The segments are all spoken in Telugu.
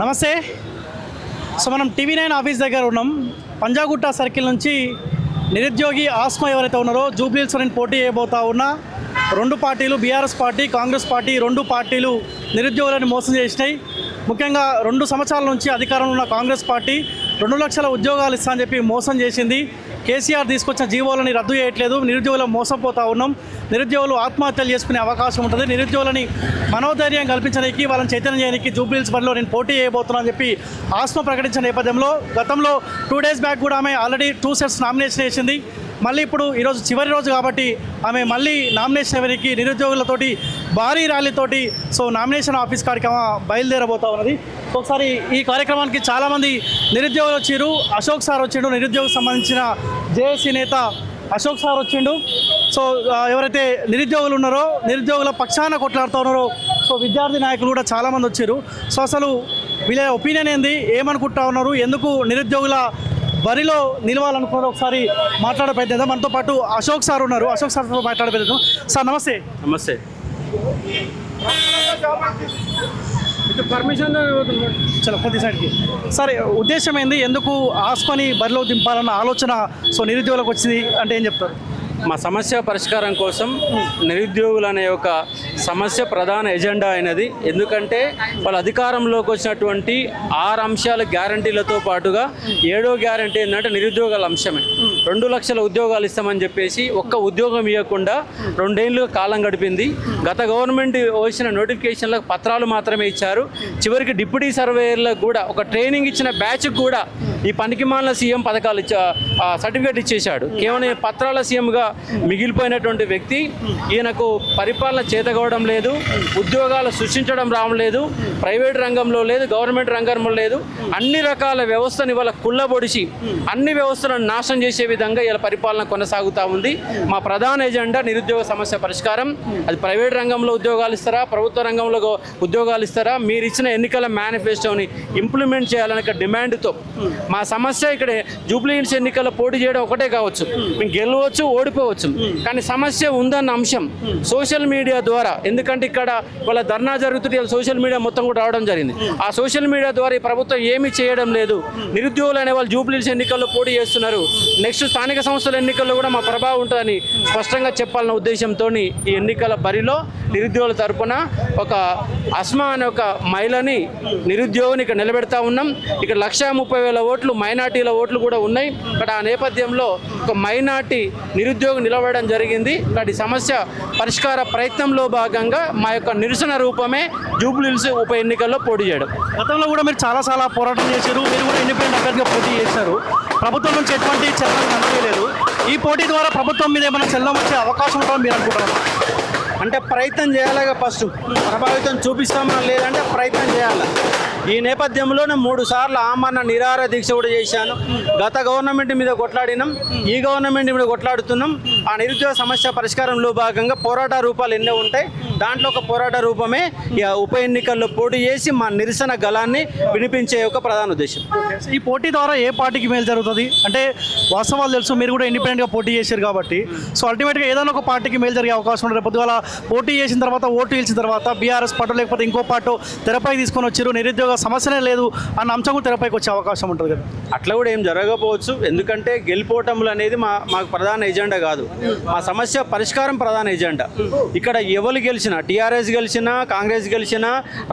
నమస్తే. సో మనం టీవీ నైన్ ఆఫీస్ దగ్గర ఉన్నాం. పంజాగుట్ట సర్కిల్ నుంచి నిరుద్యోగి ఆస్మా ఎవరైతే ఉన్నారో జూబ్లీల్స్ నేను పోటీ చేయబోతా ఉన్నా రెండు పార్టీలు బీఆర్ఎస్ పార్టీ కాంగ్రెస్ పార్టీ రెండు పార్టీలు నిరుద్యోగులను మోసం చేసినాయి. ముఖ్యంగా రెండు సంవత్సరాల నుంచి అధికారంలో ఉన్న కాంగ్రెస్ పార్టీ రెండు లక్షల ఉద్యోగాలు ఇస్తా అని చెప్పి మోసం చేసింది. కేసీఆర్ తీసుకొచ్చిన జీవోలని రద్దు చేయట్లేదు. నిరుద్యోగులు మోసపోతా ఉన్నాం. నిరుద్యోగులు ఆత్మహత్యలు చేసుకునే అవకాశం ఉంటుంది. నిరుద్యోగులని మనోధైర్యం కల్పించడానికి వాళ్ళని చైతన్యం చేయడానికి జూబ్లీల్స్ బరిలో నేను పోటీ చేయబోతున్నాను చెప్పి ఆస్మ ప్రకటించిన నేపథ్యంలో గతంలో టూ డేస్ బ్యాక్ కూడా ఆమె ఆల్రెడీ టూ సెట్స్ నామినేషన్ వేసింది. మళ్ళీ ఇప్పుడు ఈరోజు చివరి రోజు కాబట్టి ఆమె మళ్ళీ నామినేషన్ ఎవరికి నిరుద్యోగులతోటి భారీ ర్యాలీతోటి సో నామినేషన్ ఆఫీస్ కార్యక్రమం బయలుదేరబోతా ఉన్నది. సో ఒకసారి ఈ కార్యక్రమానికి చాలామంది నిరుద్యోగులు వచ్చారు అశోక్ సార్ వచ్చిండు నిరుద్యోగం సంబంధించిన జేఏసీ నేత అశోక్ సార్ వచ్చిండు. సో ఎవరైతే నిరుద్యోగులు ఉన్నారో నిరుద్యోగుల పక్షాన కొట్లాడుతూ ఉన్నారో సో విద్యార్థి నాయకులు కూడా చాలామంది వచ్చారు సో అసలు వీళ్ళ ఒపీనియన్ ఏంది? ఏమనుకుంటా ఉన్నారు? ఎందుకు నిరుద్యోగుల బరిలో నిలవాలనుకున్నారు ఒకసారి మాట్లాడే ప్రయత్నిద్దాం మనతో పాటు అశోక్ సార్ ఉన్నారు. అశోక్ సార్తో మాట్లాడే ప్రయత్నిద్దాం సార్ నమస్తే. నమస్తే. పర్మిషన్ చలో కొద్ది సైడ్కి. సార్ ఉద్దేశం ఏంది? ఎందుకు ఆస్పని బరిలో దింపాలన్న ఆలోచన సో నిరుద్యోగులకు వచ్చింది? అంటే ఏం చెప్తారు? మా సమస్య పరిష్కారం కోసం నిరుద్యోగులు అనే ఒక సమస్య ప్రధాన ఎజెండా అయినది. ఎందుకంటే వాళ్ళ అధికారంలోకి వచ్చినటువంటి ఆరు అంశాల గ్యారంటీలతో పాటుగా ఏడో గ్యారంటీ ఏంటంటే నిరుద్యోగాల అంశమే. రెండు లక్షల ఉద్యోగాలు ఇస్తామని చెప్పేసి ఒక్క ఉద్యోగం ఇవ్వకుండా రెండేళ్ళు కాలం గడిపింది. గత గవర్నమెంట్ వచ్చిన నోటిఫికేషన్లకు పత్రాలు మాత్రమే ఇచ్చారు. చివరికి డిప్యూటీ సర్వేయర్లకు కూడా ఒక ట్రైనింగ్ ఇచ్చిన బ్యాచ్కి కూడా ఈ పనికిమాలిన సీఎం పథకాలు ఇచ్చా సర్టిఫికేట్ ఇచ్చేశాడు. కేవలం పత్రాల సీఎంగా మిగిలిపోయినటువంటి వ్యక్తి ఈయనకు పరిపాలన చేతగవడం లేదు ఉద్యోగాలు సృష్టించడం రావడం లేదు ప్రైవేట్ రంగంలో లేదు గవర్నమెంట్ రంగంలో లేదు అన్ని రకాల వ్యవస్థని ఇవాళ కుళ్ళబొడిచి అన్ని వ్యవస్థలను నాశనం చేసే విధంగా ఇలా పరిపాలన కొనసాగుతూ ఉంది. మా ప్రధాన ఎజెండా నిరుద్యోగ సమస్య పరిష్కారం. అది ప్రైవేట్ రంగంలో ఉద్యోగాలు ఇస్తారా ప్రభుత్వ రంగంలో ఉద్యోగాలు ఇస్తారా? మీరు ఇచ్చిన ఎన్నికల మేనిఫెస్టోని ఇంప్లిమెంట్ చేయాలనే డిమాండ్తో మా సమస్య ఇక్కడ జూబ్లీహిల్స్ ఎన్నికల్లో పోటీ చేయడం ఒకటే కావచ్చు. మేము గెలవచ్చు ఓడిపోవచ్చు. కానీ సమస్య ఉందన్న అంశం సోషల్ మీడియా ద్వారా. ఎందుకంటే ఇక్కడ వాళ్ళ ధర్నా జరుగుతుంటే సోషల్ మీడియా మొత్తం కూడా రావడం జరిగింది. ఆ సోషల్ మీడియా ద్వారా ఈ ప్రభుత్వం ఏమీ చేయడం లేదు. నిరుద్యోగులు అనే వాళ్ళు జూబ్లీహిల్స్ ఎన్నికల్లో పోటీ చేస్తున్నారు. నెక్స్ట్ స్థానిక సంస్థల ఎన్నికల్లో కూడా మా ప్రభావం ఉంటుందని స్పష్టంగా చెప్పాలన్న ఉద్దేశంతో ఈ ఎన్నికల బరిలో నిరుద్యోగుల తరపున ఒక అస్మా అనే ఒక మహిళని నిరుద్యోగిని ఇక్కడ నిలబెడతా ఉన్నాం. ఇక్కడ లక్షా ముప్పై వేల ఓట్లు మైనార్టీల ఓట్లు కూడా ఉన్నాయి. ఇక్కడ ఆ నేపథ్యంలో ఒక మైనార్టీ నిరుద్యోగి నిలబడడం జరిగింది. ఇక్కడ ఈ సమస్య పరిష్కార ప్రయత్నంలో భాగంగా మా యొక్క నిరసన రూపమే జూబ్లీహిల్స్ ఉప ఎన్నికల్లో పోటీ చేయడం. గతంలో కూడా మీరు చాలా చాలా పోరాటం చేశారు. మీరు కూడా ఇండిపెండెంట్ అభ్యర్థిగా పోటీ చేశారు. ప్రభుత్వం నుంచి ఎటువంటి చలనం కనిపించలేదు ఈ పోటీ ద్వారా ప్రభుత్వం మీద ఏమైనా చలనం వచ్చే అవకాశం ఉంటుందని మీరు అనుకుంటున్నారు? అంటే ప్రయత్నం చేయాలిగా ఫస్ట్. ప్రభావితం చూపిస్తామా లేదంటే ప్రయత్నం చేయాలి. ఈ నేపథ్యంలోనే మూడు సార్లు ఆమరణ నిరాహార దీక్ష కూడా చేశాను. గత గవర్నమెంట్ మీద కొట్లాడినాం ఈ గవర్నమెంట్ మీద కొట్లాడుతున్నాం. ఆ నిరుద్యోగ సమస్య పరిష్కారంలో భాగంగా పోరాట రూపాలు ఎన్నో ఉంటాయి. దాంట్లో ఒక పోరాట రూపమే ఉప ఎన్నికల్లో పోటీ చేసి మా నిరసన గలాన్ని వినిపించే ఒక ప్రధాన ఉద్దేశం. ఈ పోటీ ద్వారా ఏ పార్టీకి మేలు జరుగుతుంది? అంటే వాస్తవాలు తెలుసు మీరు కూడా ఇండిపెండెంట్గా పోటీ చేశారు కాబట్టి. సో అల్టిమేట్గా ఏదైనా ఒక పార్టీకి మేలు జరిగే అవకాశం ఉంటుంది. రేపు పొద్దుగాల పోటీ చేసిన తర్వాత ఓటు గెలిచిన తర్వాత బీఆర్ఎస్ పార్టీ లేకపోతే ఇంకో పార్టీ తెరపై తీసుకొని వచ్చారు. నిరుద్యోగ సమస్యనే లేదు అన్న అంశం కూడా తెరపైకి వచ్చే అవకాశం ఉంటుంది కదా. అట్లా కూడా ఏం జరగకపోవచ్చు. ఎందుకంటే గెలిపోవటంలు అనేది మా మాకు ప్రధాన ఎజెండా కాదు. మా సమస్య పరిష్కారం ప్రధాన ఎజెండా. ఇక్కడ ఎవరు గెలిచినా టీఆర్ఎస్ గెలిచినా కాంగ్రెస్ గెలిచినా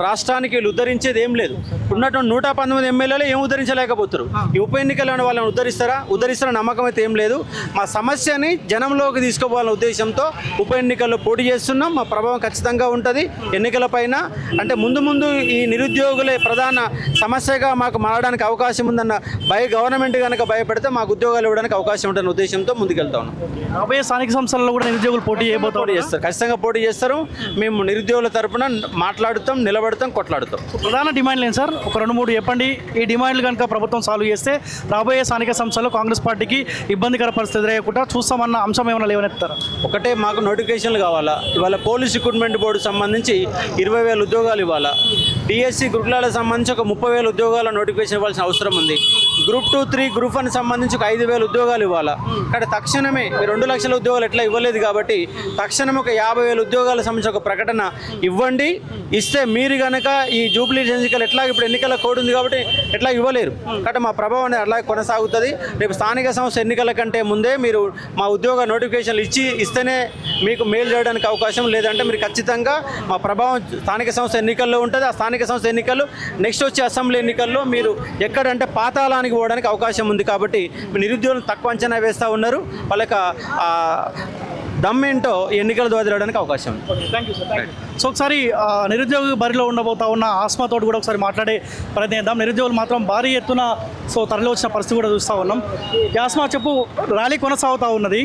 రాష్ట్రానికి వీళ్ళు ఉద్ధరించేది ఏం లేదు. ఉన్నటువంటి నూట పంతొమ్మిది ఎమ్మెల్యేలు ఏం ఉద్ధరించలేకపోతారు ఈ ఉప ఎన్నికలను వాళ్ళని ఉద్ధరిస్తారా? ఉద్ధరిస్తారా నమ్మకం అయితే ఏం లేదు. మా సమస్యని జనంలోకి తీసుకోవాలనే ఉద్దేశంతో ఉప ఎన్నికల్లో పోటీ చేస్తున్నాం. మా ప్రభావం ఖచ్చితంగా ఉంటుంది. ఎన్నికల పైన అంటే ముందు ముందు ఈ నిరుద్యోగులే ప్రధాన సమస్యగా మాకు మారడానికి అవకాశం ఉందన్న భయ గవర్నమెంట్ కనుక భయపెడితే మాకు ఉద్యోగాలు ఇవ్వడానికి అవకాశం ఉంటుందన్న ఉద్దేశంతో ముందుకెళ్తా ఉన్నాం. రాబోయే స్థానిక సంస్థలలో కూడా నిరుద్యోగులు పోటీ పోటీ చేస్తారు. ఖచ్చితంగా పోటీ చేస్తారు. మేము నిరుద్యోగుల తరపున మాట్లాడుతాం నిలబడతాం కొట్లాడుతాం. ప్రధాన డిమాండ్లు ఏంటి సార్? ఒక రెండు మూడు చెప్పండి. ఈ డిమాండ్లు కనుక ప్రభుత్వం సాల్వ్ చేస్తే రాబోయే స్థానిక సంస్థలు కాంగ్రెస్ పార్టీకి ఇబ్బందికర పరిస్థితి ఎదురయ్యకుండా చూస్తామన్న అంశం ఏమైనా లేవనెత్తారా? ఒకటే మాకు నోటిఫికేషన్లు కావాలా? ఇవాళ పోలీస్ రిక్రూట్మెంట్ బోర్డు సంబంధించి ఇరవై వేల ఉద్యోగాలు ఇవ్వాలా? డిఎస్సి గురుకులాలకు సంబంధించి ఒక ముప్పై వేల ఉద్యోగాల నోటిఫికేషన్ ఇవ్వాల్సిన అవసరం ఉంది. Group two three group one సంబంధించి ఒక ఐదు వేల ఉద్యోగాలు ఇవ్వాలా? కానీ తక్షణమే రెండు లక్షల ఉద్యోగాలు ఎట్లా ఇవ్వలేదు కాబట్టి తక్షణం ఒక యాభై వేల ఉద్యోగాల సంబంధించి ఒక ప్రకటన ఇవ్వండి. ఇస్తే మీరు కనుక ఈ జూబ్లీ ఎన్నికలు ఎట్లా ఇప్పుడు ఎన్నికల కోడ్ ఉంది కాబట్టి ఎట్లా ఇవ్వలేరు. కాబట్టి మా ప్రభావం అనేది అలా కొనసాగుతుంది. రేపు స్థానిక సంస్థ ఎన్నికల కంటే ముందే మీరు మా ఉద్యోగ నోటిఫికేషన్లు ఇచ్చి ఇస్తేనే మీకు మేలు చేయడానికి అవకాశం లేదంటే మీరు ఖచ్చితంగా మా ప్రభావం స్థానిక సంస్థ ఎన్నికల్లో ఉంటుంది. ఆ స్థానిక సంస్థ ఎన్నికలు నెక్స్ట్ వచ్చే అసెంబ్లీ ఎన్నికల్లో మీరు ఎక్కడంటే పాతాళానికి పోవడానికి అవకాశం ఉంది కాబట్టి మీరు నిరుద్యోగులను తక్కువ అంచనా వేస్తూ ఉన్నారు. వాళ్ళ యొక్క ఆ, దమ్ ఏంటో ఈ ఎన్నికల ద్వారా తెలియడానికి అవకాశం ఉంది. Thank you sir thank you so ఒకసారి నిరుద్యోగ బరిలో ఉండబోతా ఉన్న ఆస్మాతో కూడా ఒకసారి మాట్లాడే ప్రయత్నం చేద్దాం నిరుద్యోగులు మాత్రం భారీ ఎత్తున సో తరలి వచ్చిన పరిస్థితి కూడా చూస్తూ ఉన్నాం. ఆస్మా చెప్పు ర్యాలీ కొనసాగుతూ ఉన్నది.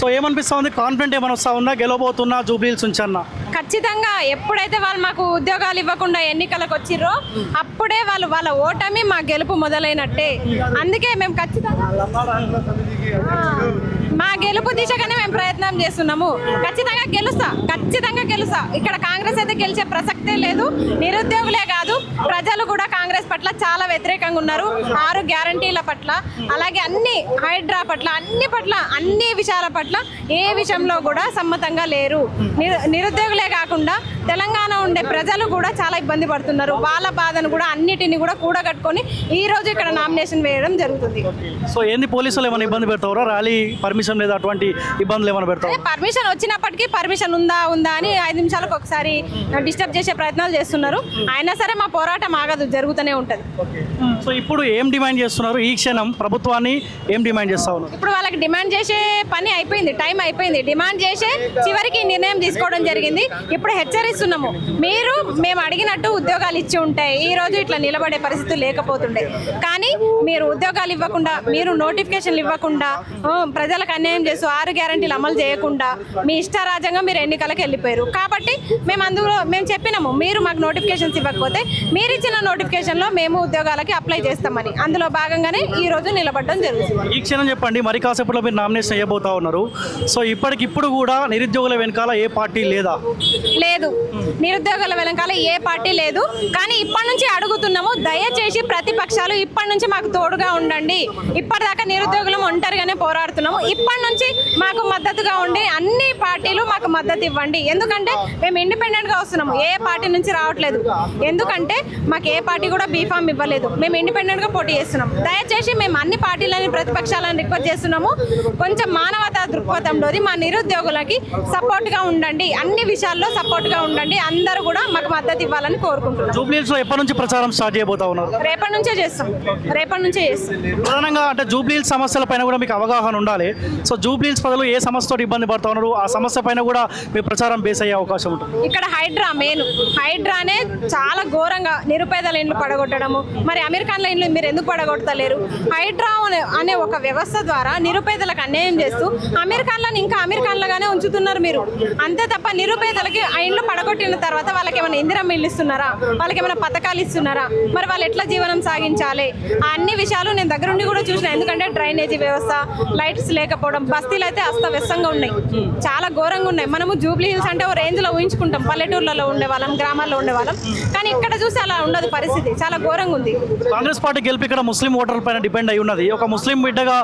సో ఏమనిపిస్తూ ఉంది? కాన్ఫిడెంట్ ఏమైనా వస్తూ ఉందా గెలవబోతున్నా? జూబ్లీల్స్ ఉంచన్నా ఖచ్చితంగా ఎప్పుడైతే వాళ్ళు మాకు ఉద్యోగాలు ఇవ్వకుండా ఎన్నికలకు వచ్చిర్రో అప్పుడే వాళ్ళు వాళ్ళ ఓటమి మా గెలుపు మొదలైనట్టే. అందుకే మేము ఖచ్చితంగా మా గెలుపు దిశగానే మేము ప్రయత్నం చేస్తున్నాము. ఖచ్చితంగా గెలుస్తా ఖచ్చితంగా గెలుస్తా. ఇక్కడ కాంగ్రెస్ అయితే గెలిచే ప్రసక్తే లేదు నిరుద్యోగులే కాదు ప్రజలు కూడా కాంగ్రెస్ పట్ల చాలా వ్యతిరేకంగా ఉన్నారు. ఆరు గ్యారంటీల పట్ల అలాగే అన్ని హైడ్రా పట్ల అన్ని పట్ల అన్ని విషయాల పట్ల ఏ విషయంలో కూడా సమ్మతంగా లేరు. నిరు నిరుద్యోగులే కాకుండా తెలంగాణ ఉండే ప్రజలు కూడా చాలా ఇబ్బంది పడుతున్నారు. వాళ్ళ బాధను కూడా అన్నిటిని కూడా కూడగట్టుకొని ఈ రోజు ఇక్కడ నామినేషన్ వేయడం జరుగుతుంది. సో ఏంది పోలీసులు ఏమైనా ఇబ్బంది పెడతారా? ర్యాలీ పర్మిషన్ లేదా అటువంటి ఇబ్బందులు ఏమైనా పెడతారా? పర్మిషన్ వచ్చినప్పటికీ పర్మిషన్ ఉందా ఉందా అని ఐదు నిమిషాలకు ఒకసారి డిస్టర్బ్ చేసే ప్రయత్నాలు చేస్తున్నారు. అయినా సరే మా పోరాటం ఆగదు జరుగుతూనే ఉంటుంది. సో ఇప్పుడు ఏం డిమాండ్ చేస్తున్నారు? ఈ క్షణం ప్రభుత్వాన్ని ఏం డిమాండ్ చేస్తా ఉన్నారు? ఇప్పుడు వాళ్ళకి డిమాండ్ చేసే పని అయిపోయింది టైం అయిపోయింది. డిమాండ్ చేసే చివరికి నిర్ణయం తీసుకోవడం జరిగింది. ఇప్పుడు హెచ్చరిస్తున్నాము మీరు మేము అడిగినట్టు ఉద్యోగాలు ఇచ్చి ఉంటాయి ఈ రోజు ఇట్లా నిలబడే పరిస్థితి లేకపోతుండే. కానీ మీరు ఉద్యోగాలు ఇవ్వకుండా మీరు నోటిఫికేషన్లు ఇవ్వకుండా ప్రజలకు అన్యాయం చేస్తూ ఆరు గ్యారంటీలు అమలు చేయకుండా మీ ఇష్టారాజ్యంగా మీరు ఎన్నికలకు వెళ్ళిపోయారు. కాబట్టి మేము అందులో మేము చెప్పినాము మీరు మాకు నోటిఫికేషన్స్ ఇవ్వకపోతే మీరు ఇచ్చిన నోటిఫికేషన్లో మేము ఉద్యోగాలకి అప్లై చేస్తామని. అందులో భాగంగానే ఈ రోజు నిలబడడం జరుగుతుంది. ఈ క్షణం చెప్పండి మరి కాసేపట్లో మీరు నామినేషన్ చేయబోతా ఉన్నారు. సో ఇప్పటికిప్పుడు కూడా నిరుద్యోగుల వెనకాల ఏ పార్టీ లేదా? లేదు. నిరుద్యోగుల వెనకాల ఏ పార్టీ లేదు. కానీ ఇప్పటి నుంచి అడుగుతున్నాము దయచేసి ప్రతిపక్షాలు ఇప్పటి నుంచి మాకు తోడుగా ఉండండి. ఇప్పటిదాకా నిరుద్యోగులం ఒంటరిగానే పోరాడుతున్నాము. ఇప్పటి నుంచి మాకు మద్దతుగా ఉండి అన్ని పార్టీలు మాకు మద్దతు ఇవ్వండి. ఎందుకంటే మేము ఇండిపెండెంట్గా వస్తున్నాము. ఏ పార్టీ నుంచి రావట్లేదు. ఎందుకంటే మాకు ఏ పార్టీ కూడా బీఫామ్ ఇవ్వలేదు. మేము ఇండిపెండెంట్గా పోటీ చేస్తున్నాం దయచేసి మేము అన్ని పార్టీలని ప్రతిపక్షాలను రిక్వెస్ట్ చేస్తున్నాము. కొంచెం మానవతా దృక్పథంలోది మా నిరుద్యోగులకి సపోర్ట్గా ఉండండి. అన్ని విషయాల్లో సపోర్ట్గా ఉండండి. అందరూ కూడా మాకు మద్దతు ఇవ్వాలని కోరుకుంటున్నాం. జూబ్లీస్లో ఎప్పటి నుంచి ప్రచారం స్టార్ట్ చేయబోతా ఉన్నారు? రేపటి నుంచే చేస్తాం. రేపటి నుంచే చేస్తాం. ప్రధానంగా అంటే జూబ్లీస్ సమస్యల పైన కూడా మీకు అవగాహన ఉండాలి. సో జూబ్లీస్ ప్రజలు ఏ సమస్యతో ఇబ్బంది పడుతూ ఉన్నారు? ఆ సమస్య పైన కూడా మీ ప్రచారం బేస్ అయ్యే అవకాశం ఉంటుంది. ఇక్కడ హైడ్రా మెయిన్. హైడ్రానే చాలా ఘోరంగా నిరుపేదల ఇండ్లు పడగొట్టడము మరి అమీర్ ఖాన్ల ఇండ్లు మీరు ఎందుకు పడగొట్టలేరు హైడ్రా అనే- ఒక వ్యవస్థ ద్వారా నిరుపేదలకు అన్యాయం చేస్తూ అమీర్ ఖాన్లను ఇంకా అమీర్ ఖాన్లుగానే ఉంచుతున్నారు మీరు. అంతే తప్ప నిరుపేదలకి ఆ ఇండ్లు పడగొట్టిన తర్వాత వాళ్ళకి ఏమైనా ఇందిరం ఇల్లు ఇస్తున్నారా? వాళ్ళకి ఏమైనా పథకాలు ఇస్తున్నారా? మరి వాళ్ళు ఎట్లా జీవనం సాగించాలి? ఆ అన్ని విషయాలు నేను దగ్గరుండి కూడా చూసిన. ఎందుకంటే డ్రైనేజీ వ్యవస్థ లైట్స్ లేకపోవడం బస్తీలు అయితే అస్తవ్యస్తంగా ఉన్నాయి. చాలా ఘోరంగా ఉన్నాయి. మనము జూబ్లీ హిల్స్ అంటే ఓ రేంజ్లో ఊహించుకుంటాం. పల్లెటూర్లలో ఉండే వాళ్ళం గ్రామాల్లో ఉండే వాళ్ళం. కానీ ఇక్కడ చూసి అలా ఉండదు పరిస్థితి. చాలా ఘోరంగా ఉంది. కాంగ్రెస్ పార్టీ గెలిపి ఇక్కడ ముస్లిం ఓటర్ల పైన డిపెండ్ అయి ఉన్నది. ఒక ముస్లిం బిడ్డగా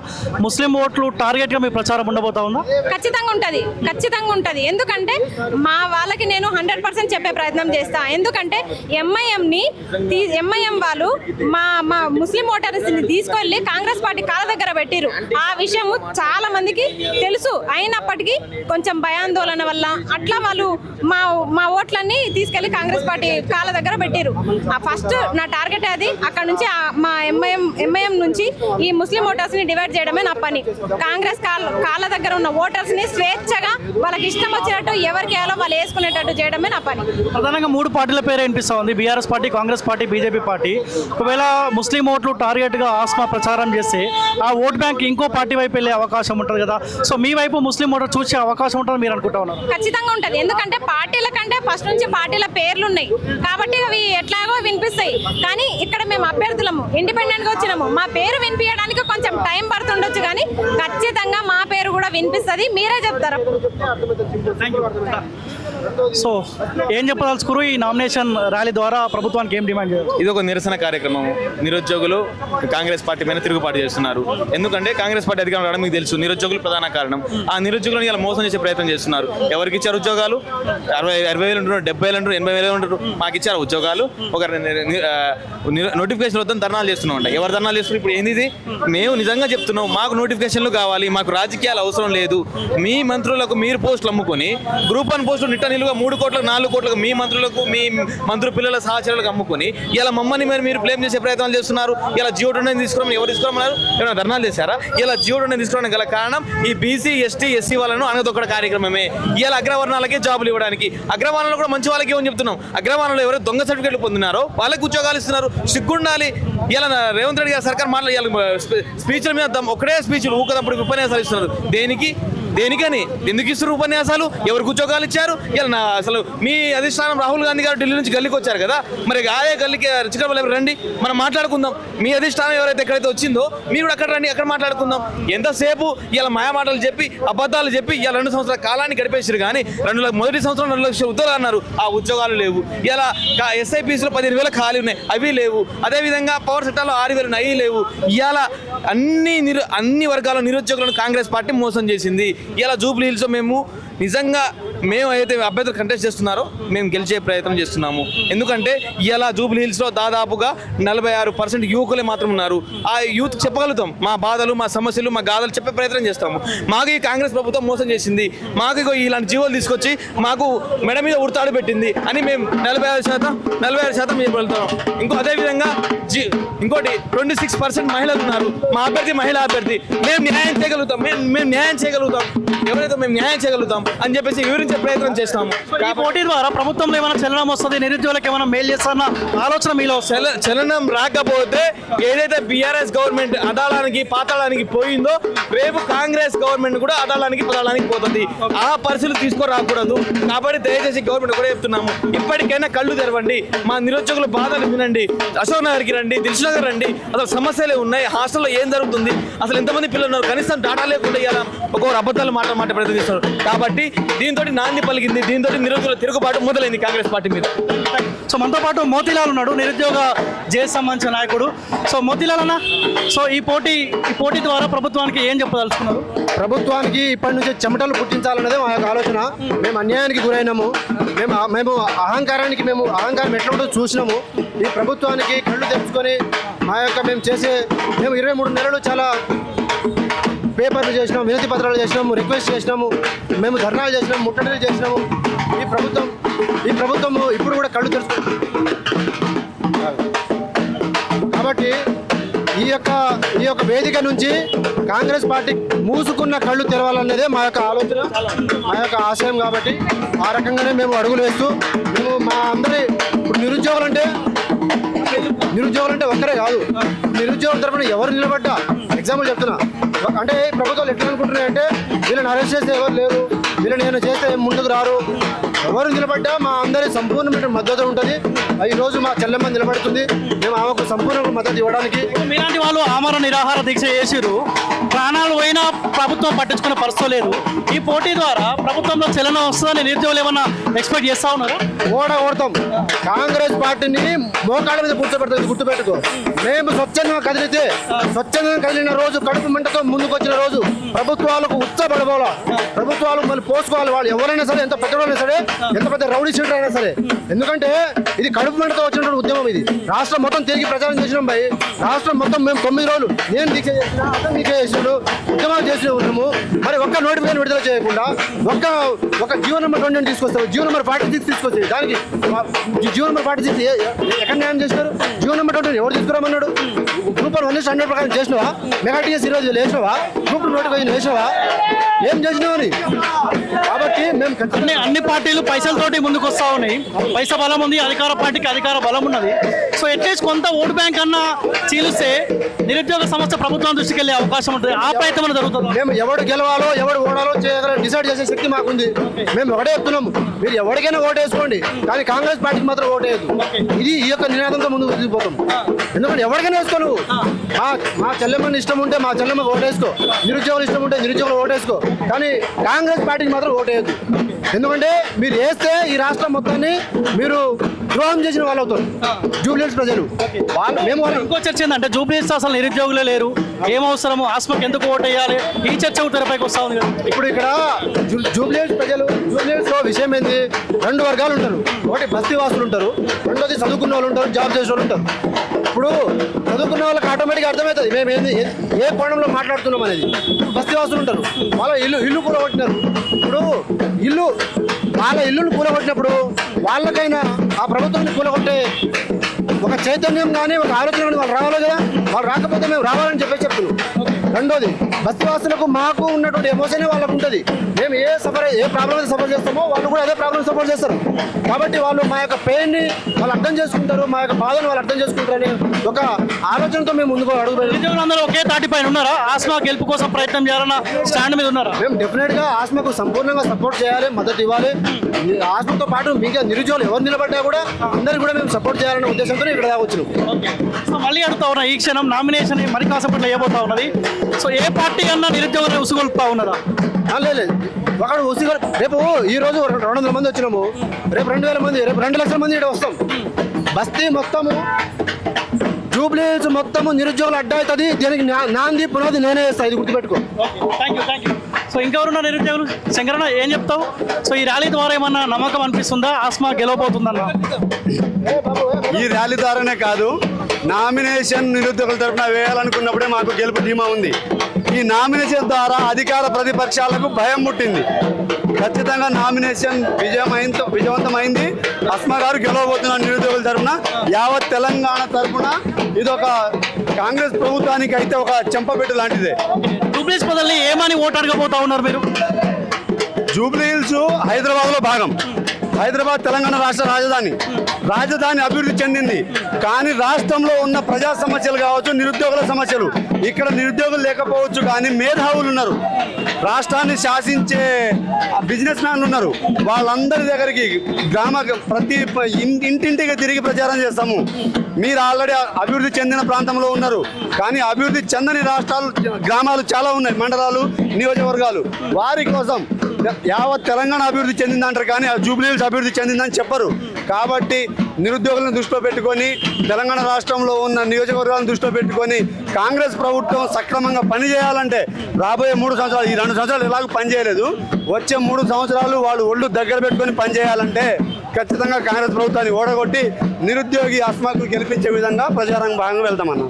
ముస్లిం ఓట్లు టార్గెట్గా మీ ప్రచారం ఉండబోతా ఉందా? ఖచ్చితంగా ఉంటుంది. ఖచ్చితంగా ఉంటుంది. ఎందుకంటే మా వాళ్ళకి నేను హండ్రెడ్ పర్సెంట్ చెప్పే ప్రయత్నం చేస్తా. ఎందుకంటే ఎంఐఎంని ఎంఐఎం వాళ్ళు మా మా ముస్లిం ఓటర్స్ని తీసుకెళ్ళి కాంగ్రెస్ పార్టీ కాళ్ళ దగ్గర పెట్టిరు ఆ విషయము చాలా మందికి తెలుసు. అయినప్పటికీ కొంచెం భయాందోళన వల్ల అట్లా వాళ్ళు మా మా ఓట్లన్నీ తీసుకెళ్ళి కాంగ్రెస్ పార్టీ కాళ్ళ దగ్గర పెట్టారు ఆ ఫస్ట్ నా టార్గెట్ అది. అక్కడ నుంచి మా ఎంఐఎం ఎంఐఎం నుంచి ఈ ముస్లిం ఓటర్స్ని డివైడ్ చేయడమే నా పని. కాంగ్రెస్ కాళ్ళ కాళ్ళ దగ్గర ఉన్న ఓటర్స్ని స్వేచ్ఛగా వాళ్ళకి ఇష్టం వచ్చినట్టు ఎవరికి వేయాలో వాళ్ళు వేసుకునేటట్టు చేయడం చేయడమే నా పని? ప్రధానంగా మూడు పార్టీల పేరు వినిపిస్తా ఉంది BRS party Congress party BJP party. ఒకవేళ ముస్లిం ఓట్లు టార్గెట్గా ఆస్మా ప్రచారం చేస్తే ఆ ఓట్ బ్యాంక్ ఇంకో పార్టీ వైపు వెళ్ళే అవకాశం ఉంటుంది కదా. సో మీ వైపు ముస్లిం ఓటర్ చూసే అవకాశం ఉంటుందని మీరు అనుకుంటా ఉన్నారు? ఖచ్చితంగా ఉంటది. ఎందుకంటే పార్టీల కంటే ఫస్ట్ నుంచి పార్టీల పేర్లు ఉన్నాయి. కాబట్టి అవి ఎట్లాగో వినిపిస్తాయి. కానీ ఇక్కడ మేము అభ్యర్థులము. ఇండిపెండెంట్గా వచ్చినాము. మా పేరు వినిపించడానికి కొంచెం టైం పడుతుండొచ్చు కానీ ఖచ్చితంగా మా పేరు కూడా వినిపిస్తుంది. మీరే చెప్తారు? సో ఏం చెప్పదలుచుకురు? ఈ నామినేషన్ ర్యాలీ ద్వారా ప్రభుత్వానికి ఏం డిమాండ్ చేయాలి ఇది ఒక నిరసన కార్యక్రమం. నిరుద్యోగులు కాంగ్రెస్ పార్టీ మీద తిరుగుబాటు చేస్తున్నారు. ఎందుకంటే కాంగ్రెస్ పార్టీ అధికారం రావడం మీకు తెలుసు. నిరుద్యోగులు ప్రధాన కారణం. ఆ నిరుద్యోగులను ఇలా మోసం చేసే ప్రయత్నం చేస్తున్నారు. ఎవరికి ఇచ్చారు ఉద్యోగాలు? అరవై అరవై వేలు ఉంటారు డెబ్బై వేలు ఉంటారు ఎనభై వేలు ఉంటారు మాకు ఇచ్చారు ఉద్యోగాలు. ఒక నోటిఫికేషన్ వద్దని ధర్నాలు చేస్తున్నాం అంట ఎవరు ధర్నాలు చేస్తున్నారు? ఇప్పుడు ఏంది మేము నిజంగా చెప్తున్నాం మాకు నోటిఫికేషన్లు కావాలి మాకు రాజకీయాలు అవసరం లేదు. మీ మంత్రులకు మీరు పోస్టులు అమ్ముకొని గ్రూప్ వన్ పోస్టులు నిట్ట నిలువ మూడు కోట్ల నాలుగు కోట్లకు మీ మంత్రులకు మీ మంత్రి పిల్లల సహచరులకు అమ్ముకొని ఇలా మమ్మల్ని మరి మీరు బ్లేమ్ చేసే ప్రయత్నాలు చేస్తున్నారు. ఇలా జియో టెండర్ తీసుకురామని ఎవరు తీసుకురమ్మన్నారు ఏమైనా ధర్నాలు చేశారా? ఇలా జియో టెండర్ తీసుకోవడానికి గల కారణం ఈ బీసీ ఎస్టీ ఎస్సీ వాళ్ళను అనగదొక్కడ కార్యక్రమమే. ఇలా అగ్రవర్ణాలకే జాబులు ఇవ్వడానికి. అగ్రవర్ణాలు కూడా మంచి వాళ్ళకి ఏమని చెప్తున్నాం. అగ్రవర్ణాలు ఎవరు దొంగ సర్టిఫికేట్లు పొందినారో వాళ్ళకి ఉద్యోగాలు ఇస్తున్నారు. సిగ్గుండాలి ఇలా రేవంత్ రెడ్డి గారు సర్కార్ మాటలు స్పీచ్ల మీద ఒకటే స్పీచ్లు ఊకదప్పుడు ఉపన్యాసాలు ఇస్తున్నారు. దేనికి? దేనికని? ఎందుకు ఇస్తారు ఉపన్యాసాలు ఎవరికి ఉద్యోగాలు ఇచ్చారు? ఇలా నా అసలు మీ అధిష్టానం రాహుల్ గాంధీ గారు ఢిల్లీ నుంచి గల్లీకి వచ్చారు కదా మరి అదే గల్లీకి చిక్కడపల్లి రండి మనం మాట్లాడుకుందాం. మీ అధిష్టానం ఎవరైతే ఎక్కడైతే వచ్చిందో మీరు కూడా అక్కడ రండి అక్కడ మాట్లాడుకుందాం. ఎంతసేపు ఇలా మాయా మాటలు చెప్పి అబద్ధాలు చెప్పి ఇలా రెండు సంవత్సరాల కాలాన్ని గడిపేసారు కానీ రెండు మొదటి సంవత్సరం రెండు లక్షల ఉద్యోగాలు అన్నారు ఆ ఉద్యోగాలు లేవు. ఇలా ఎస్ఐపీసీలో పదిహేను వేల ఖాళీ ఉన్నాయి అవి లేవు. అదేవిధంగా పవర్ సెక్టార్లో ఆరు వేలు అవి లేవు. ఇవాళ అన్ని నిరు అన్ని వర్గాల నిరుద్యోగులను కాంగ్రెస్ పార్టీ మోసం చేసింది. ఇలా జూబ్లీ హిల్స్ మేము నిజంగా మేము అయితే అభ్యర్థులు కంటెస్ట్ చేస్తున్నారో మేము గెలిచే ప్రయత్నం చేస్తున్నాము. ఎందుకంటే ఇలా జూబ్లీ హిల్స్లో దాదాపుగా నలభై ఆరు పర్సెంట్ యువకులే మాత్రం ఉన్నారు. ఆ యూత్ చెప్పగలుగుతాం. మా బాధలు మా సమస్యలు మా గాథలు చెప్పే ప్రయత్నం చేస్తాము. మాకు ఈ కాంగ్రెస్ ప్రభుత్వం మోసం చేసింది. మాకు ఇలాంటి జీవోలు తీసుకొచ్చి మాకు మెడ మీద ఉడతాడు పెట్టింది అని మేము నలభై ఆరు శాతం నలభై ఆరు శాతం మేము వెళ్తాం ఇంకో అదేవిధంగా జీ ఇంకోటి ట్వంటీ సిక్స్ పర్సెంట్ మహిళలు ఉన్నారు. మా అభ్యర్థి మహిళా అభ్యర్థి. మేము న్యాయం చేయగలుగుతాం. మేము మేము న్యాయం చేయగలుగుతాం. ఎవరైతే మేము న్యాయం చేయగలుగుతాం అని చెప్పేసి వివరించే ప్రయత్నం చేస్తాము. ఈ పోటీ ద్వారా ప్రభుత్వంలో ఏమైనా చలనం వస్తుంది? నిరుద్యోగులకు ఏమైనా మేలు చేస్తారన్న ఆలోచన మీలో చలనం రాకపోతే ఏదైతే బీఆర్ఎస్ గవర్నమెంట్ అదాలానికి పాతాళానికి పోయిందో రేపు కాంగ్రెస్ గవర్నమెంట్ కూడా అదాలానికి పదాలానికి పోతుంది. ఆ పరిస్థితులు తీసుకురాకూడదు. కాబట్టి దయచేసి గవర్నమెంట్ కూడా చెప్తున్నాము. ఇప్పటికైనా కళ్ళు తెరవండి. మా నిరుద్యోగుల బాధలు వినండి. అశోక్ నగర్కి రండి. దిల్సునగర్ రండి. అసలు సమస్యలే ఉన్నాయి. హాస్టల్లో ఏం జరుగుతుంది? అసలు ఎంతమంది పిల్లలు ఉన్నారు కనీసం డాటా లేకుండా ఇవ్వాలా ఒక్కొక్క అబద్ధాలు మాట మాట ప్రయత్నం చేస్తారు కాబట్టి దీంతో నాంది పలికింది దీంతో నిరుద్యోగుల తిరుగుబాటు మొదలైంది కాంగ్రెస్ పార్టీ మీద. సో మనతో పాటు మోతీలాల్ ఉన్నాడు. నిరుద్యోగ జేఏసీ సంబంధించిన నాయకుడు. సో మోతీలాల్ అన్న సో ఈ పోటీ ఈ పోటీ ద్వారా ప్రభుత్వానికి ఏం చెప్పదలుచుకున్నారు? ప్రభుత్వానికి ఇప్పటి నుంచి చెమటలు పుట్టించాలన్నదే మా యొక్క ఆలోచన. మేము అన్యాయానికి గురైనాము. మేము మేము అహంకారానికి మేము అహంకారం ఎట్లా ఉంటుందో చూసినాము. ఈ ప్రభుత్వానికి కళ్ళు తెచ్చుకొని మా యొక్క మేము చేసే మేము ఇరవై మూడు నెలలు చాలా పేపర్లు చేసినాము వినతి పత్రాలు చేసినాము రిక్వెస్ట్ చేసినాము మేము ధర్నాలు చేసినాము ముట్టడిలు చేసినాము. ఈ ప్రభుత్వం ఈ ప్రభుత్వం ఇప్పుడు కూడా కళ్ళు తెరుచుకుంటుంది. కాబట్టి ఈ యొక్క ఈ యొక్క వేదిక నుంచి కాంగ్రెస్ పార్టీ మూసుకున్న కళ్ళు తెరవాలన్నదే మా యొక్క ఆలోచన మా యొక్క ఆశయం కాబట్టి ఆ రకంగానే మేము అడుగులు వేస్తూ మేము మా అందరి ఇప్పుడు నిరుద్యోగులు అంటే నిరుద్యోగులు అంటే ఒక్కరే కాదు. నిరుద్యోగుల తరపున ఎవరు నిలబడ్డా? ఎగ్జాంపుల్ చెప్తున్నా. అంటే ప్రభుత్వాలు ఎట్లా అనుకుంటున్నాయంటే వీళ్ళని అరెస్ట్ చేస్తే ఎవరు లేరు? వీళ్ళని ఏమైనా చేస్తే ముందుకు రారు? ఎవరు నిలబడ్డా మా అందరి సంపూర్ణమైన మద్దతు ఉంటుంది. ఈ రోజు మా చెల్లెమ్మ నిలబడుతుంది. మేము ఆమెకు సంపూర్ణ మద్దతు ఇవ్వడానికి. మీలాంటి వాళ్ళు ఆమరణ నిరాహార దీక్ష చేసిరు ప్రాణాలు పోయినా ప్రభుత్వం పట్టించుకునే పరిస్థితి లేదు. ఈ పోటీ ద్వారా ప్రభుత్వంలో చలనం వస్తుందని నిరుద్యోగులు ఏమన్నా ఎక్స్పెక్ట్ చేస్తా ఉన్నారు? ఓడ ఓడతాం కాంగ్రెస్ పార్టీని మోకాళ్ళ మీద కూర్చోబెడుతుంది గుర్తుపెట్టుకో. మేము స్వచ్ఛందంగా కదిలితే స్వచ్ఛందంగా కదిలిన రోజు కడుపు మంటతో ముందుకు వచ్చిన రోజు ప్రభుత్వాలకు ఉచ్చబడబోలా ప్రభుత్వాలు మళ్ళీ పోసుకోవాలి. వాళ్ళు ఎవరైనా సరే ఎంత పెద్దవాళ్ళైనా సరే ఎంత పెద్ద రౌడీ షీటర్ అయినా సరే. ఎందుకంటే ఇది కడుపు మంటతో వచ్చినటువంటి ఉద్యమం ఇది. రాష్ట్రం మొత్తం తిరిగి ప్రచారం చేసినాం భయ్ రాష్ట్రం మొత్తం మేము తొమ్మిది రోజులు నేను దీక్ష చేసిన అతను దీక్ష చేసినాడు ఉద్యమాలు చేసిన ఉన్నాము. మరి ఒక్క నోటిఫికేషన్ విడుదల చేయకుండా ఒక్క ఒక జీవో నెంబర్ ట్వంటీ తీసుకొస్తావు జీవో నెంబర్ ఫార్టీ సిక్స్ తీసుకొచ్చి దానికి జీవో నెంబర్ ఫార్టీ సిక్స్ ఎక్కడ న్యాయం చేస్తారు? జీవో నెంబర్ ట్వంటీ ఎవరు తీసుకురామన్నాడు? గ్రూప్ వన్ వన్ హండ్రెడ్ ప్రకారం చేసినవా? మెగా టీఎస్ ఈరోజు వేసినావా గ్రూప్ నోటిఫికేషన్ వేసినవా? ఏం చేసినావని కాబట్టి మేము అన్ని అన్ని పార్టీలు పైసలతోటి ముందుకు వస్తా ఉన్నాయి. పైస బలం ఉంది అధికార పార్టీకి అధికార బలం ఉన్నది. సో అట్లీస్ట్ కొంత ఓటు బ్యాంక్ అన్నా చీలిస్తే నిరుద్యోగ సమస్య ప్రభుత్వం దృష్టికి వెళ్ళే అవకాశం ఉంటుంది. ఆ ప్రయత్నం జరుగుతుంది? మేము ఎవడు గెలవాలో ఎవడు ఓడాలో డిసైడ్ చేసే శక్తి మాకుంది. మేము ఒకటే చెప్తున్నాము మీరు ఎవరికైనా ఓటేసుకోండి. కానీ కాంగ్రెస్ పార్టీకి మాత్రం ఓటు ఇది ఈ యొక్క నినాదంతో ముందుకు తీసుకుపోతాం. ఎందుకంటే ఎవరికైనా వేసుకో నువ్వు. మా మా చెల్లెమ్మని ఇష్టం ఉంటే మా చెల్లెమ్మకి ఓటేసుకో. నిరుద్యోగులు ఇష్టం ఉంటే నిరుద్యోగులు ఓటేసుకో. కానీ కాంగ్రెస్ పార్టీకి మాత్రం ఓటేయద్దు. ఎందుకంటే మీరు వేస్తే ఈ రాష్ట్రం మొత్తాన్ని మీరు ద్రోహం చేసిన వాళ్ళు అవుతారు జూబ్లీస్ ప్రజలు. వాళ్ళు మేము వాళ్ళు. ఇంకో చర్చ ఏంటంటే జూబ్లీస్ అసలు నిరుద్యోగులే లేరు. ఏం అవసరము ఆస్మకి ఎందుకు ఓటు వేయాలి? ఈ చర్చ కూడా తెరపైకి వస్తా ఉంది ఇప్పుడు ఇక్కడ జూ- జూబ్లీహిల్స్ ప్రజలు జూబ్లీహిల్స్లో విషయం ఏంది? రెండు వర్గాలు ఉంటారు. ఒకటి బస్తీ వాసులు ఉంటారు. రెండోది చదువుకున్న వాళ్ళు ఉంటారు జాబ్ చేసే వాళ్ళు ఉంటారు. ఇప్పుడు చదువుకున్న వాళ్ళకి ఆటోమేటిక్ అర్థమవుతుంది. మేము ఏంది? ఏ- ఏ కోణంలో మాట్లాడుతున్నాం అనేది? బస్తీ వాసులు ఉంటారు. వాళ్ళ ఇల్లు ఇల్లు కూలగొట్టినారు. ఇప్పుడు ఇల్లు వాళ్ళ ఇల్లును కూలగొట్టినప్పుడు వాళ్ళకైనా ఆ ప్రభుత్వాన్ని కూలగొట్టే ఒక చైతన్యం కానీ ఒక ఆలోచన కానీ వాళ్ళు రావాలి కదా? వాళ్ళు రాకపోతే మేము రావాలని చెప్పేసి చెప్తున్నాం. రెండోది బస్తీవాసులకు మాకు ఉన్నటువంటి ఎమోషన్ వాళ్ళకు ఉంటుంది. మేము ఏ సఫర్ ఏ ప్రాబ్లం అయితే సఫర్ చేస్తామో వాళ్ళు కూడా అదే ప్రాబ్లం సఫర్ చేస్తారు. కాబట్టి వాళ్ళు మా యొక్క పెయిన్ని వాళ్ళు అర్థం చేసుకుంటారు మా యొక్క బాధను వాళ్ళు అర్థం చేసుకుంటారని ఒక ఆలోచనతో మేము ముందుకు అడుగు పెట్టాం. నిరుద్యోగులందరూ ఒకే తాటి పైన ఉన్నారా? ఆస్మా గెలుపు కోసం ప్రయత్నం చేయాలన్న స్టాండ్ మీద ఉన్నారా? మేము డెఫినెట్గా ఆస్మకు సంపూర్ణంగా సపోర్ట్ చేయాలి మద్దతు ఇవ్వాలి. ఆస్మతో పాటు మిగతా నిరుద్యోగులు ఎవరు నిలబడ్డా కూడా అందరికీ కూడా మేము సపోర్ట్ చేయాలనే ఉద్దేశంతో ఇక్కడ సో మళ్ళీ అడుగుతా ఉన్నా ఈ క్షణం నామినేషన్ మరి కాసేపట్లో వేయబోతా ఉన్నది. సో ఏ పార్టీ అన్నా నిరుద్యోగులు ఉసుగొల్పుతా ఉన్నదా? లేదు. ఒకడు ఉసిగ రేపు ఈ రోజు రెండు వందల మంది వచ్చినాము. రేపు రెండు వేల మంది రేపు రెండు లక్షల మంది ఇక్కడ వస్తాం. బస్తీ మొత్తము జూబ్లీస్ మొత్తము నిరుద్యోగులు అడ్డా అవుతుంది. దీనికి నాంది పునాది నేనే వేస్తా. ఇది గుర్తుపెట్టుకో. Thank you thank you so ఇంకెవరున్నా నిరుద్యోగులు? శంకరన్న ఏం చెప్తావు? సో ఈ ర్యాలీ ద్వారా ఏమన్నా నమ్మకం అనిపిస్తుందా? ఆస్మా గెలవబోతుందన్న? ఈ ర్యాలీ ద్వారానే కాదు నామినేషన్ నిరుద్యోగుల తరఫున వేయాలనుకున్నప్పుడే మాకు గెలుపు ధీమా ఉంది. ఈ నామినేషన్ ద్వారా అధికార ప్రతిపక్షాలకు భయం పుట్టింది. ఖచ్చితంగా నామినేషన్ విజయమైంది విజయవంతమైంది. అస్మా గారు గెలవబోతున్నారు నిరుద్యోగుల తరఫున. యావత్ తెలంగాణ తరఫున ఇది ఒక కాంగ్రెస్ ప్రభుత్వానికి అయితే ఒక చెంపపెట్టు లాంటిదే. డూప్లీస్ బదుల్ని ఏమని ఓటు అడగబోతా ఉన్నారు మీరు? జూబ్లీ హిల్స్ హైదరాబాద్లో భాగం. హైదరాబాద్ తెలంగాణ రాష్ట్ర రాజధాని. రాజధాని అభివృద్ధి చెందింది. కానీ రాష్ట్రంలో ఉన్న ప్రజా సమస్యలు కావచ్చు నిరుద్యోగుల సమస్యలు. ఇక్కడ నిరుద్యోగులు లేకపోవచ్చు కానీ మేధావులు ఉన్నారు. రాష్ట్రాన్ని శాసించే బిజినెస్ మ్యాన్లు ఉన్నారు. వాళ్ళందరి దగ్గరికి గ్రామ ప్రతి ప- ఇంటింటికి తిరిగి ప్రచారం చేస్తాము. మీరు ఆల్రెడీ అభివృద్ధి చెందిన ప్రాంతంలో ఉన్నారు. కానీ అభివృద్ధి చెందని రాష్ట్రాలు గ్రామాలు చాలా ఉన్నాయి. మండలాలు నియోజకవర్గాలు. వారి కోసం యావత్ తెలంగాణ అభివృద్ధి చెందిందంటారు కానీ ఆ జూబ్లీ అభివృద్ధి చెందిందని చెప్పరు. కాబట్టి నిరుద్యోగులను దృష్టిలో పెట్టుకొని తెలంగాణ రాష్ట్రంలో ఉన్న నియోజకవర్గాలను దృష్టిలో పెట్టుకొని కాంగ్రెస్ ప్రభుత్వం సక్రమంగా పనిచేయాలంటే రాబోయే మూడు సంవత్సరాలు ఈ రెండు సంవత్సరాలు ఎలాగో పనిచేయలేదు వచ్చే మూడు సంవత్సరాలు వాళ్ళు ఒళ్ళు దగ్గర పెట్టుకొని పనిచేయాలంటే ఖచ్చితంగా కాంగ్రెస్ ప్రభుత్వాన్ని ఓడగొట్టి నిరుద్యోగి ఆత్మహత్యలు గెలిపించే విధంగా ప్రచారం భాగంగా వెళ్తామన్నా